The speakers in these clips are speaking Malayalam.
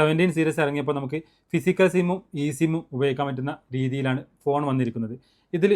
സെവന്റീൻ സീരീസ് ഇറങ്ങിയപ്പോൾ നമുക്ക് ഫിസിക്കൽ സിമ്മും ഇ സിമ്മും ഉപയോഗിക്കാൻ പറ്റുന്ന രീതിയിലാണ് ഫോൺ വന്നിരിക്കുന്നത്. ഇതിൽ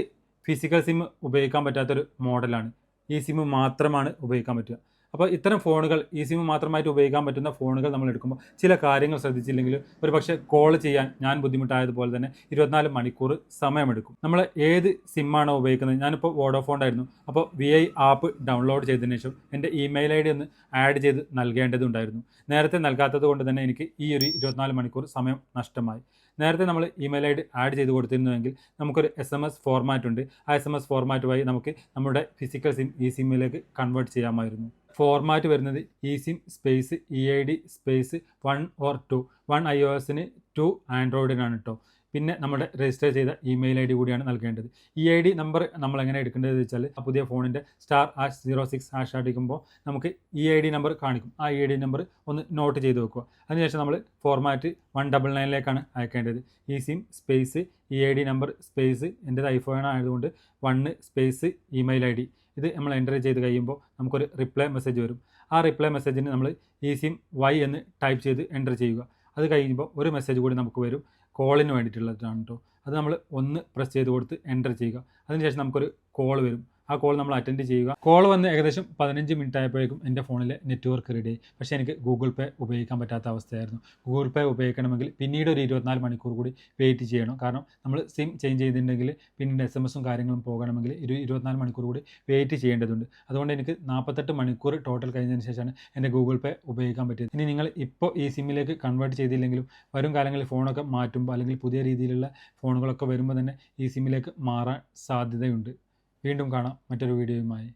ഫിസിക്കൽ സിം ഉപയോഗിക്കാൻ പറ്റാത്തൊരു മോഡലാണ് ഇ സിം മാത്രമാണ് ഉപയോഗിക്കാൻ പറ്റുക. അപ്പോൾ ഇത്തരം ഫോണുകൾ ഈ സിം മാത്രമായിട്ട് ഉപയോഗിക്കാൻ പറ്റുന്ന ഫോണുകൾ നമ്മൾ എടുക്കുമ്പോൾ ചില കാര്യങ്ങൾ ശ്രദ്ധിച്ചില്ലെങ്കിൽ ഒരു പക്ഷേ കോൾ ചെയ്യാൻ ഞാൻ ബുദ്ധിമുട്ടായതുപോലെ തന്നെ ഇരുപത്തിനാല് മണിക്കൂർ സമയമെടുക്കും. നമ്മൾ ഏത് സിമ്മാണോ ഉപയോഗിക്കുന്നത്? ഞാനിപ്പോൾ വോഡോഫോൺ ആയിരുന്നു. അപ്പോൾ വി ഐ ആപ്പ് ഡൗൺലോഡ് ചെയ്തതിന് ശേഷം എന്റെ ഇമെയിൽ ഐ ഡി ഒന്ന് ആഡ് ചെയ്ത് നൽകേണ്ടതുണ്ടായിരുന്നു. നേരത്തെ നൽകാത്തത് കൊണ്ട് തന്നെ എനിക്ക് ഈ ഒരു ഇരുപത്തിനാല് മണിക്കൂർ സമയം നഷ്ടമായി. നേരത്തെ നമ്മൾ ഇമെയിൽ ഐ ഡി ആഡ് ചെയ്ത് കൊടുത്തിരുന്നുവെങ്കിൽ നമുക്കൊരു എസ് എം എസ് ഫോർമാറ്റ് ഉണ്ട്. ആ എസ് എം എസ് ഫോർമാറ്റ് വഴി നമുക്ക് നമ്മുടെ ഫിസിക്കൽ സിം ഈ സിമ്മിലേക്ക് കൺവേർട്ട് ചെയ്യാമായിരുന്നു. ഫോർമാറ്റ് വരുന്നത് E SIM space E I D space one or two one I O എസിന് ടു ആൻഡ്രോയിഡിനാണ് കേട്ടോ പിന്നെ നമ്മുടെ രജിസ്റ്റർ ചെയ്ത ഇമെയിൽ ഐ ഡി കൂടിയാണ് നൽകേണ്ടത്. ഇ ഐ ഡി നമ്പർ നമ്മൾ എങ്ങനെ എടുക്കേണ്ടത് വെച്ചാൽ പുതിയ ഫോണിന്റെ star hash zero six hash അടിക്കുമ്പോൾ നമുക്ക് ഇ ഐ ഡി നമ്പർ കാണിക്കും. ആ ഇ ഐ ഡി നമ്പർ ഒന്ന് നോട്ട് ചെയ്ത് വെക്കുക. അതിനുശേഷം നമ്മൾ ഫോർമാറ്റ് വൺ ഡബിൾ നയനിലേക്കാണ് അയക്കേണ്ടത്. ഈ SIM space E I D number space എന്റേത് ഐഫോൺ ആയതുകൊണ്ട് one space email I D ഇത് നമ്മൾ എന്റർ ചെയ്ത് കഴിയുമ്പോൾ നമുക്കൊരു റിപ്ലൈ മെസ്സേജ് വരും. ആ റിപ്ലൈ മെസ്സേജിന് നമ്മൾ ഈ വൈ എന്ന് ടൈപ്പ് ചെയ്ത് എന്റർ ചെയ്യുക. അത് കഴിയുമ്പോൾ ഒരു മെസ്സേജ് കൂടി നമുക്ക് വരും. കോളിന് വേണ്ടിയിട്ടുള്ളതാണ് കേട്ടോ അത് നമ്മൾ ഒന്ന് പ്രസ് ചെയ്ത് കൊടുത്ത് എന്റർ ചെയ്യുക. അതിനുശേഷം നമുക്കൊരു കോൾ വരും. ആ കോൾ നമ്മൾ അറ്റൻഡ് ചെയ്യുക. കോൾ വന്ന് ഏകദേശം പതിനഞ്ച് മിനിറ്റ് ആയപ്പോഴേക്കും എന്റെ ഫോണിൽ നെറ്റ്വർക്ക് റെഡി ആയി. പക്ഷേ എനിക്ക് ഗൂഗിൾ പേ ഉപയോഗിക്കാൻ പറ്റാത്ത അവസ്ഥയായിരുന്നു. ഗൂഗിൾ പേ ഉപയോഗിക്കണമെങ്കിൽ പിന്നീട് ഒരു ഇരുപത്തിനാല് മണിക്കൂർ കൂടി വെയിറ്റ് ചെയ്യണം. കാരണം നമ്മൾ സിം ചേഞ്ച് ചെയ്തിട്ടുണ്ടെങ്കിൽ പിന്നീട് എസ് എം എസും കാര്യങ്ങളും പോകണമെങ്കിൽ ഒരു ഇരുപത്തിനാല് മണിക്കൂർ കൂടി വെയിറ്റ് ചെയ്യേണ്ടതുണ്ട്. അതുകൊണ്ട് എനിക്ക് നാൽപ്പത്തെട്ട് മണിക്കൂർ ടോട്ടൽ കഴിഞ്ഞതിന് ശേഷമാണ് എന്റെ ഗൂഗിൾ പേ ഉപയോഗിക്കാൻ പറ്റിയത്. ഇനി നിങ്ങൾ ഇപ്പോൾ ഈ സിമ്മിലേക്ക് കൺവേർട്ട് ചെയ്തില്ലെങ്കിലും വരും കാലങ്ങളിൽ ഫോണൊക്കെ മാറ്റുമ്പോൾ അല്ലെങ്കിൽ പുതിയ രീതിയിലുള്ള ഫോണുകളൊക്കെ വരുമ്പോൾ തന്നെ ഈ സിമ്മിലേക്ക് മാറാൻ സാധ്യതയുണ്ട്. വീണ്ടും കാണാം മറ്റൊരു വീഡിയോയുമായി.